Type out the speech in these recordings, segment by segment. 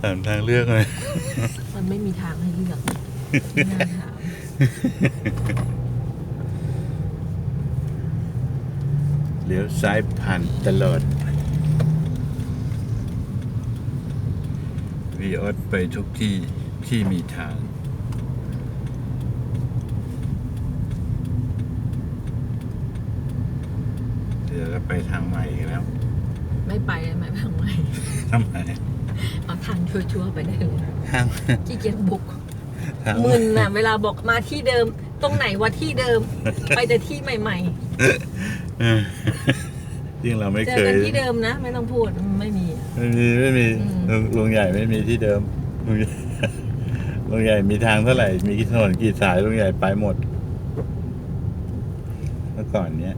ถามทางเลือกเลยมันไม่มีทางให้เลือกไม่น่าถามเลี้ยวซ้ายผ่านตลอดวีออสไปทุกที่ที่มีทางเดี๋ยวเราไปทางใหม่อีกแล้ว ไม่ไปเลยไม่ทางไหนทำไมเอาทางชัวร์ๆไปได้เลยทางขี้เกียจบุกทางมึนน่ะ เวลาบอกมาที่เดิม ตรงไหนวะที่เดิม ไปแต่ที่ใหม่ เออยิ่งเราไม่ๆ เจเคอยกันที่เดิมนะ ไม่ต้องพูดไม่มี ไม่มีไม่มีอืมลุงลุงใหญ่ไม่มีที่เดิมลุงใหญ่ลุงใหญ่มีทางเท่าไหร่ มีกี่ถนนกี่สายลุงใหญ่ไปหมด เมื่อก่อนเนี้ย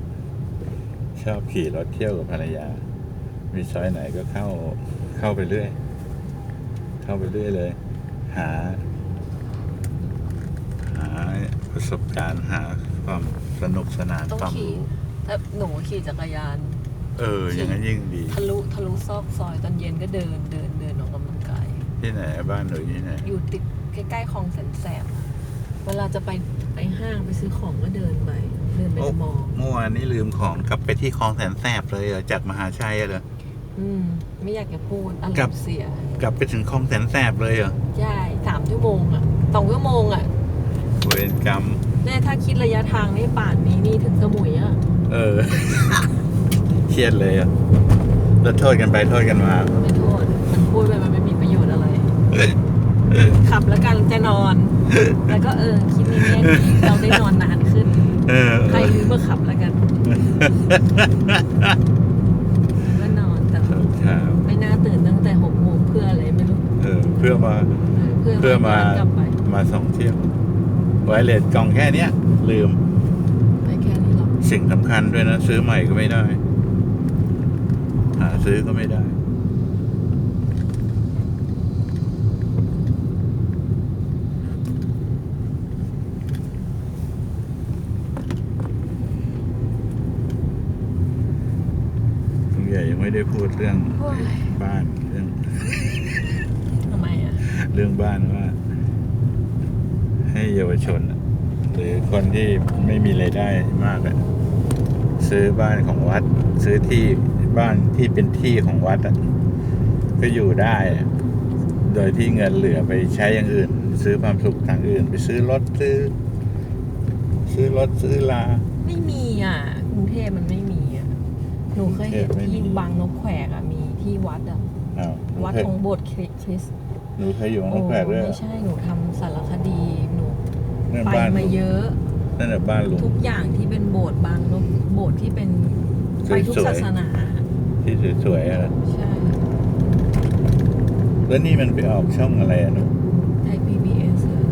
ชอบขี่รถเที่ยวกับภรรยา มีซอยไหนก็เข้าเข้าไปเรื่อย เข้าไปเรื่อยเลย หา หาประสบการณ์หาความสนุกสนานต้องความขี่ รู้ถ้าหนูขี่จักรยาน เออ อย่างนั้นยิ่งดี ทะลุทะลุซอกซอยตอนเย็นก็เดินเดินเดินออกกำลังกาย ที่ไหนบ้านหนูอยู่ที่ไหน อยู่ติดใกล้ๆคลองแสนแสบอะเวลาจะไปไปห้างไปซื้อของก็เดินไป เดินไปในมอเมื่อวานนี้ลืมของกลับไปที่คลองแสนแสบเลยเหรอจากมหาชัยเหรอ อืม ไม่อยากจะพูดอารกลัมบณ์เสีย กลับไปถึงคลองแสนแสบเลยเหรอใช่สามชั่วโมงอะสองชั่วโมงอะเวรกรรม แน่ถ้าคิดระยะทางนี่ป่านนี้นี่ถึงสมุยอะ เออ เครียดเลยอะแล้วโทษกันไปโทษกันมา ไม่โทษมันพูดไปมันไม่มีประโยชน์อะไร ขับแล้วกันจะนอน แล้วก็เออ คิดในแง่ดีเราได้นอนนานขึ้น เออ ใครรู้เมื่อขับแล้วกันก็นอนแต่ ครับ ไม่น่าตื่นตั้งแต่หกโมงเพื่ออะไรไม่รู้ เออ เพื่อมาเพื่อเพื่อมาย้นกลับไปมาสองเที่ยวไวเลสกล่องแค่เนี้ย ลืมไปแค่นี้หรอกสิ่งสำคัญด้วยนะ ซื้อใหม่ก็ไม่ได้ หาซื้อก็ไม่ได้ลุงใหญ่ยังไม่ได้พูดเรื่องโอ้ยบ้านเรื่องทำไมอะ เรื่องบ้านว่า ให้เยาวชนน่ะหรือคนที่ไม่มีรายได้มากอะซื้อบ้านของวัด ซื้อที่บ้านที่เป็นที่ของวัดอะก็อยู่ได้อะโดยที่เงินเหลือไปใช้อย่างอื่น ซื้อความสุขทางอื่น ไปซื้อรถซื้อ ซื้อรถซื้อลา ไม่มีอะกรุงเทพมันไม่มีอะหนูเคยเห็นกรุงเทพไม่มีที่บางนกแขวกอะมีที่วัดอะ อ้าวหนูวัดเคยของโบสถ์คริสต์ห นูเคยอยู่นกแขวกด้วยเหรอไม่ใช่ หนูทำสารคดี หนูนั่นไปบ้านมาเยอะ นั่นแหละบ้านลุง ทุกอย่างที่เป็นโบสถ์บางนกโบสถ์ที่เป็นสวยๆไปทุกศาสนา ที่สวยๆอะนะใช่ แล้วนี่มันไปออกช่องอะไรอะหนูไทย PBS อะ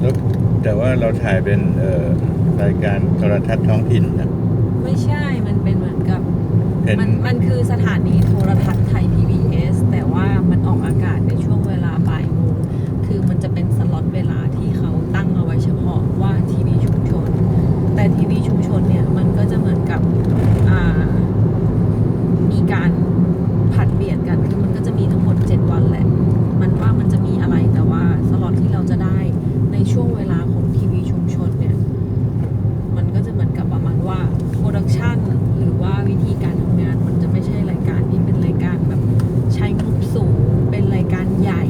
แล้วแต่ว่าเราถ่ายเป็นเอ่อรายการโทรทัศน์ท้องถิ่นนะไม่ใช่ มันเป็นเหมือนกับ เป็น มันมันคือสถานีโทรทัศน์ไทย PBS แต่ว่ามันออกอากาศในช่วงเวลาบ่ายโมง คือ มันจะเป็นสล็อตเวลาที่เขาตั้งเอาไว้เฉพาะว่าทีวีชุมชน แต่ทีวีชุมชนเนี่ย มันก็จะเหมือนกับอ่ามีการผลัดเปลี่ยนกัน คือมันก็จะมีทั้งหมด 7 วันแหละ มันว่ามันจะมีอะไรแต่ว่าสล็อตที่เราจะได้ในช่วงเวลาของทีวีชุมชนเนี่ย มันก็จะเหมือนกับประมาณว่าโปรดักชันหรือว่าวิธีการทำงาน มันจะไม่ใช่รายการที่เป็นรายการแบบใช้งบสูง เป็นรายการใหญ่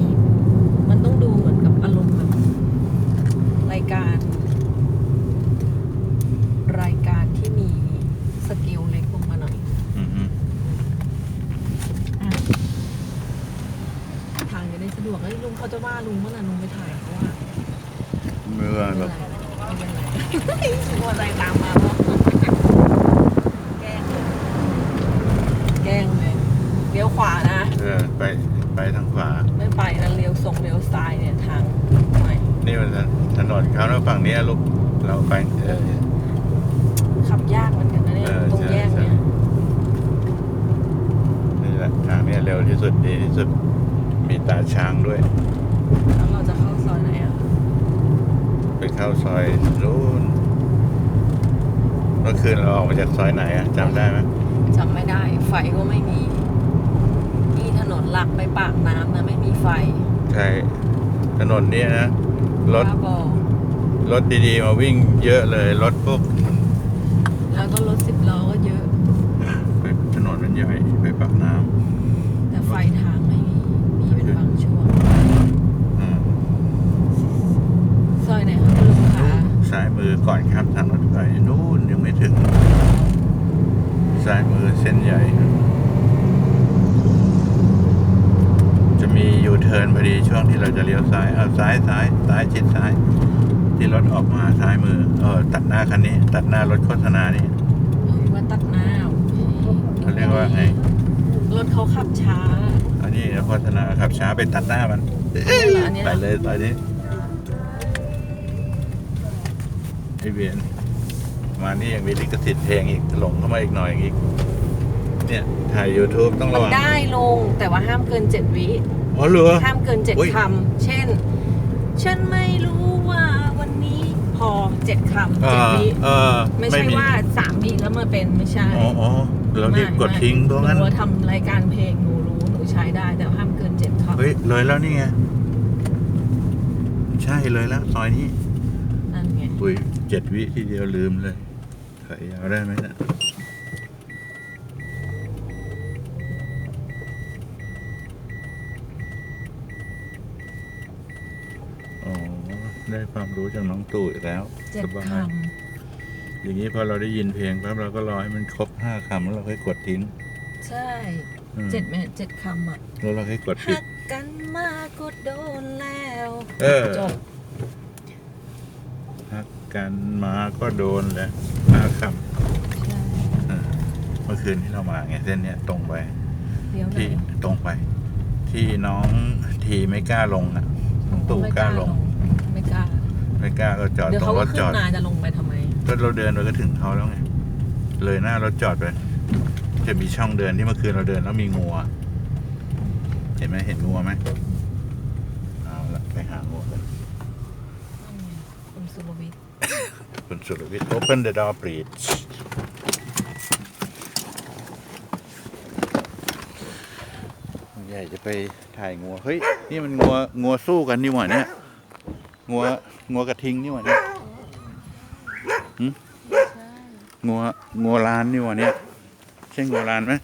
มันต้องดูเหมือนกับอารมณ์แบบรายการ รายการที่มีสเกลเล็กลงมาหน่อย อือฮึ อะทางจะได้สะดวกแล้วลุง เขาจะว่าลุงเมื่อไหร่ลุงไปถ่ายเขาว่าเมื่อไม่แบเป็นบไรไม่เป็นไรมอเตอร์ไซค์ตามมาแล้วแกล้งเลยแกล้งเลยเลี้ยวขวานะเออไปไปทางขวาไม่ไปนะเลี้ยวทรงเลี้ยวซ้ายเนี่ยทางใหม่นี่มันถนนเขาแล้วฝั่งนี้ลูกเราไปเออขับยากเหมือนกันนะเนี่ยเออตรงใช่แยกเนี่ยนี่แหละทางนี้เร็วที่สุดดีที่สุด มีตาช้างด้วย แล้วเราจะเข้าซอยไหนอะ ไปเข้าซอยนู้นเมื่อคืนเราออกมาจากซอยไหนอะจำได้ไหมจำไม่ได้ ไฟก็ไม่มีนี่ถหลักไปปากน้ำนะไม่มีไฟใช่ถนนเนี้นะรถบ้าบอรถดีๆมาวิ่งเยอะเลย รถพวกแล้วก็รถสิบล้อก็เยอะ ไปถนนมันใหญ่ไปปากน้แต่ไฟทางไม่มี มีเป็นบางช่วงำอืม ซอยไหนคะคุณลุงคะ ซ้ายมือ ก่อนข้ามทางรถไฟนู่นยังไม่ถึงซ้ายมือเส้นใหญ่ จะมียูเทิร์นพอดีช่วงที่เราจะเลี้ยวซ้ายเอาซ้ายซ้ายซ้ายชิดซ้าย ที่รถออกมาซ้ายมือ เออตัดหน้าคันนี้ ตัดหน้ารถโฆษณานี่เออว่าตัดหน้าโอเคเขาเรียกว่าไงรถเขาขับช้า อันนี้โฆษณาขับช้าไปตัดหน้ามันอันนี้เหรไปอเลยตอนนี้ เวียนมานี่ยังมีลิขสิทธิ์เพลงอีกหลงเข้ามาอีกหน่อยอีก เนี่ยถ่าย YouTube ต้องมัระนวังได้ลงแต่ว่าห้ามเกินเจ็ดวิ อ๋อเหรอ ห้ามเกินเจ็ดอุ๊ย คำ เช่น ฉันไม่รู้ว่าวันนี้พอเจ็ดคำเอเจ็ดอวิ เออไม่ใช่ว่าสามวิแล้วมาเป็นไม่ใช่อ๋ออ๋อเรารีบกดทิ้งเพราะงั้น หนูทำรายการเพลงหนูรู้หนูใช้ได้ แต่ห้ามเกินเจ็ดคำเฮ้ยเลยแล้วนี่ไง ใช่เลยแล้วซอยนี้ นั่นไงอุ้ยเจ็ดวิทีเดียวลืมเลยถอยยาวได้ไหมเนะอ๋อ ได้ความรู้จากน้องตู่อีกแล้วเจ็ดสบาคยอย่างนี้พอเราได้ยินเพลงปั๊บเราก็รอให้มันครบห้าคำแล้วเราค่อยกดทิ้งำใช่อืมเจ็ดแม่เจ็ดคำอะแล้วเราค่อยกดปิหัด กกันมากก็โดนแล้ว เออ จบพั กกันมาก็โดนแหล้วห้าคใช่ำอ่าเมื่อคืนที่เรามาไงเส้นเนี้ยตรงไป เดี๋ยวไหนที่ตรงไป ที่น้องทีไม่กล้าลงอะน้องตู่ไม่กล้าลง ไม่กล้า ไม่กล้าก็จอดเดี๋ยวตรเขางรก็ถขึ้จนอดมาจะลงไปทำไม ก็เราเดินไปก็ถึงเขาแล้วไงเลยหน้ารถจอดไปจะมีช่องเดินที่เมื่อคืนเราเดินแล้วมีงัวเห็นไหมเห็นงัวไหมเอาละไปหางัวกัน นั่นไงคุณสุรวิทย์ คุณสุรวิทย์ open the door please ใหญ่จะไปถ่ายงัว เฮ้ย นี่มันงัวงัวสู้กันนี่หว่าเนี่ยงัวงัวกระทิงนี่หว่าเนี่ยงัวงัวลานนี่หว่าเนี่ยใช่งัวลานไหม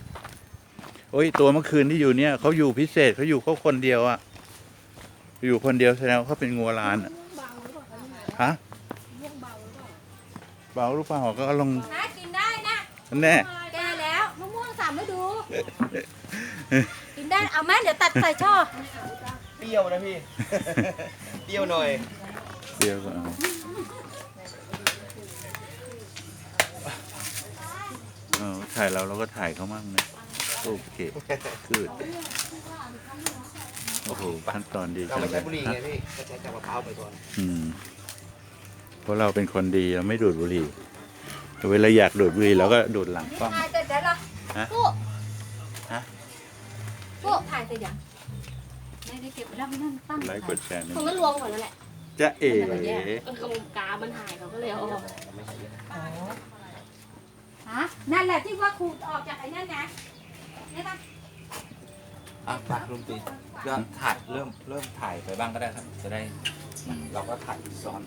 โอ้ยตัวเมื่อคืนที่อยู่เนี่ยเขาอยู่พิเศษเขาอยู่เขาคนเดียวอะอยู่คนเดียวแสดงว่าเขาเป็นงัวลานอะฮะ เบาหรือเปล่าก็ลองนะกินได้นะแน่แก่แล้วมะม่วงสามฤดู กินได้เอาแม่เดี๋ยวตัดใส่ช่อเปรี้ยวนะพี่เปรี้ยวหน่อยเดียวก็เอาเอาถ่ายเราเราก็ถ่ายเขามั่งนะโอเคคือโอ้โหขั้นตอนดีเราจังไม่เลใช้ยบุหรี่ไงพี่ก็ใช้แต่มะพร้าวไปก่อนอืม เพราะเราเป็นคนดีเราไม่ดูดบุหรี่แต่เวลาอยากดูดบุหรี่เราก็ดูดหลังกล้องถ่ายเสร็จแล้วเหรอฮะปุ๊ฮะปุ๊ถ่ายเสร็จยังได้ได้เก็บไว้แล้วไม่นั่นตั้งไลค์กดแชร์นะคงก็รวมหมดแล้วแหละจะเอ๋มันแยกเออเขากามันหายเขาก็เลยเอาออกฮะนั่นแหละที่ว่าครูออกจากไอ้นั่นไงนี่ป่ะอะไปลุงตีก็ถ่ายเริ่มเริ่มถ่ายไปบ้างก็ได้ครับ จะได้ เราก็ถ่ายซ้อน